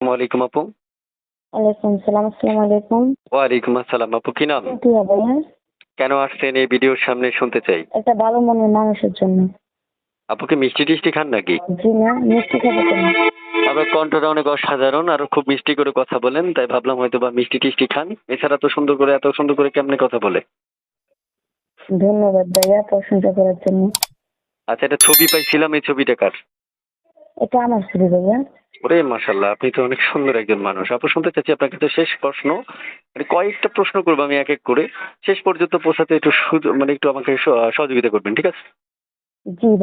ওয়ালাইকুম আপু। ওয়ালাইকুম সালাম আসসালামু আলাইকুম। ওয়ালাইকুম আসসালাম আপু কি নাম? কি ভাইয়া? কেন আসছেন এই ভিডিওর সামনে শুনতে চাই? একটা ভালো মনের মানুষের জন্য। আপু কি মিষ্টি টিষ্টি খান নাকি? জি না মিষ্টি খাব কেন? আপনার কণ্ঠটা অনেক অসাধারণ আর খুব মিষ্টি করে কথা বলেন তাই ভাবলাম হয়তো বা মিষ্টি টিষ্টি খান। এছাড়া তো সুন্দর করে এত সুন্দর করে কেমনে কথা বলে? ধন্যবাদ ভাইয়া প্রশংসা করার জন্য। আচ্ছা এটা ছবি পাইছিলাম এই ছবিটা কার? এটা আমার ছবি ভাইয়া। ওরে মাসাল্লাহ আপনি তো অনেক সুন্দর একজন মানুষ। আপু শুনতে চাচ্ছি আপনার কিন্তু শেষ প্রশ্ন। মানে কয়েকটা প্রশ্ন করব আমি এক এক করে। শেষ পর্যন্ত পৌঁছাতে একটু মানে একটু আমাকে সহযোগিতা করবেন ঠিক আছে?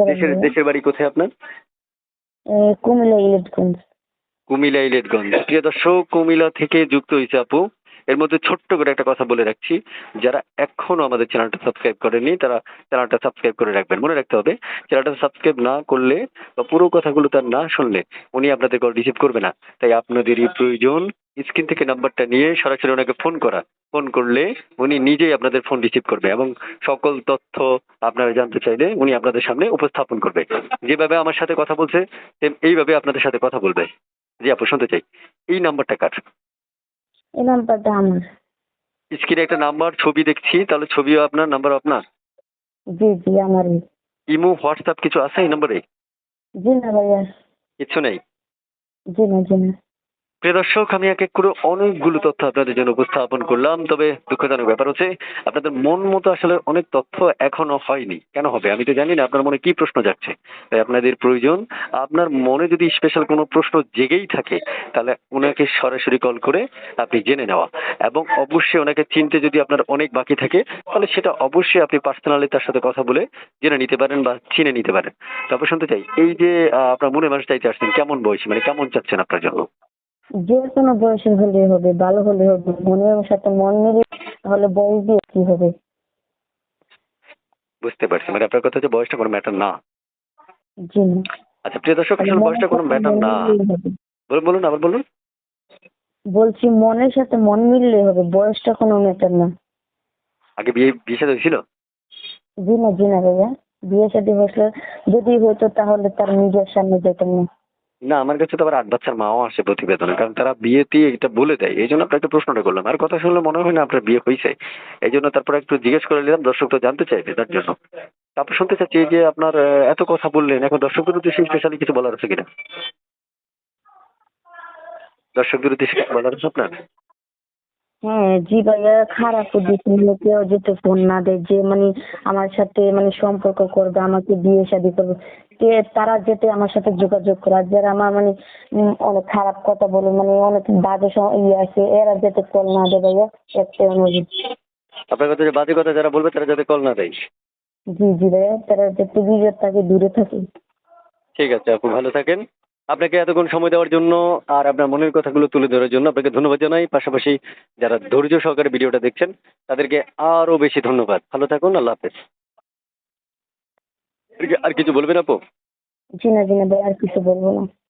দেশের দেশের বাড়ি কোথায় আপনার? কুমিল্লা ইলেটগঞ্জ। কুমিল্লা ইলেটগঞ্জ। প্রিয় দর্শক কুমিল্লা থেকে যুক্ত হয়েছে আপু। এর মধ্যে ছোট্ট করে একটা কথা বলে রাখছি। যারা এখনও আমাদের চ্যানেলটা সাবস্ক্রাইব করেনি তারা চ্যানেলটা সাবস্ক্রাইব করে রাখবেন। মনে রাখতে হবে চ্যানেলটা সাবস্ক্রাইব না করলে বা পুরো কথাগুলো তার না শুনলে উনি আপনাদের কল রিসিভ করবে না। তাই আপনাদেরই প্রয়োজন স্ক্রিন থেকে নাম্বারটা নিয়ে সরাসরি ওনাকে ফোন করা। ফোন করলে উনি নিজেই আপনাদের ফোন রিসিভ করবে এবং সকল তথ্য আপনারা জানতে চাইলে উনি আপনাদের সামনে উপস্থাপন করবে। যেভাবে আমার সাথে কথা বলছে এইভাবে আপনাদের সাথে কথা বলবে। জি আপু শুনতে চাই। এই নাম্বারটা কার? এই নাম্বারটা আমার। স্ক্রিনে একটা নাম্বার ছবি দেখছি তাহলে ছবিও আপনার নাম্বার আপনার? জি জি আমার ইমো হোয়াটসঅ্যাপ কিছু আছে এই নম্বরে? জি না ভাইয়া। কিছু নেই? জি না জি না। প্রিয় দর্শক, আমি এক এক করে অনেকগুলো তথ্য আপনাদের জন্য উপস্থাপন করলাম, তবে দুঃখজনক ব্যাপার হচ্ছে, আপনাদের মন মতো আসলে অনেক তথ্য এখনও হয়নি। কেন হবে? আমি তো জানি না আপনার মনে কি প্রশ্ন যাচ্ছে তাই আপনাদের প্রয়োজন, আপনার মনে যদি স্পেশাল কোনো প্রশ্ন জেগেই থাকে, তাহলে ওনাকে সরাসরি কল করে আপনি জেনে নেওয়া। এবং অবশ্যই ওনাকে চিনতে যদি আপনার অনেক বাকি থাকে, তাহলে সেটা অবশ্যই আপনি পার্সোনালি তার সাথে কথা বলে জেনে নিতে পারেন বা চিনে নিতে পারেন। তারপর শুনতে চাই, এই যে আপনার মনে মানুষ চাইতে আসছেন, কেমন বয়সী? মানে কেমন চাচ্ছেন আপনার জন্য? যে কোনো বয়সের হলে হবে ভালো হলে হবে মনের সাথে মন মিলিয়ে তাহলে বয়স দিয়ে কি হবে? বুঝতে পারছি। মানে আপনার কথা হচ্ছে বয়সটা কোনো ম্যাটার না। জি না। আচ্ছা প্রিয় দর্শক আসলে বয়সটা কোনো ম্যাটার না। বলুন বলুন আবার বলুন। বলছি মনের সাথে মন মিললে হবে বয়সটা কোনো ম্যাটার না। আগে বিয়ে বিয়ে সাথে হয়েছিল? জি না জি না ভাইয়া। বিয়ে শাদী হয়েছিল যদি হতো তাহলে তার নিজের সামনে যেতাম না। না, আমার কাছে তো আবার আট বাচ্চার মাও আসে প্রতিবেদনে, কারণ তারা বিয়েতে এটা বলে দেয়। এই জন্য আপনাকে প্রশ্নটা করলাম। আর কথা শুনলে মনে হয় না আপনার বিয়ে হয়েছে এই জন্য তারপরে একটু জিজ্ঞেস করে নিলাম, দর্শক তো জানতে চাইবে তার জন্য। তারপর শুনতে চাচ্ছি যে আপনার এত কথা বললেন, এখন দর্শকদের উদ্দেশ্যে স্পেশালি কিছু বলার আছে কিনা? দর্শকদের উদ্দেশ্যে বলার আছে আপনার? হ্যাঁ জি ভাইয়া খারাপ কেউ যেতে ফোন না দেয় যে মানে আমার সাথে মানে সম্পর্ক করবে আমাকে বিয়ে শাদী করবে কে তারা যেতে আমার সাথে যোগাযোগ করে আর যারা আমার মানে অনেক খারাপ কথা বলে মানে অনেক বাজে ইয়ে আছে এরা যেতে কল না দেয় ভাইয়া একটাই অনুরোধ। আপনার কথা যে বাজে কথা যারা বলবে তারা যাতে কল না দেয়। জি জি ভাইয়া তারা যাতে থাকে দূরে থাকে। ঠিক আছে আপু ভালো থাকেন। আপনাকে এতক্ষণ সময় দেওয়ার জন্য আর আপনার মনের কথাগুলো তুলে ধরার জন্য আপনাকে ধন্যবাদ জানাই। পাশাপাশি যারা ধৈর্য সহকারে ভিডিওটা দেখছেন, তাদেরকে আরও বেশি ধন্যবাদ। ভালো থাকুন, আল্লাহ হাফেজ। আর কিছু বলবেন আপু? জি না জি না আর কিছু বলব না।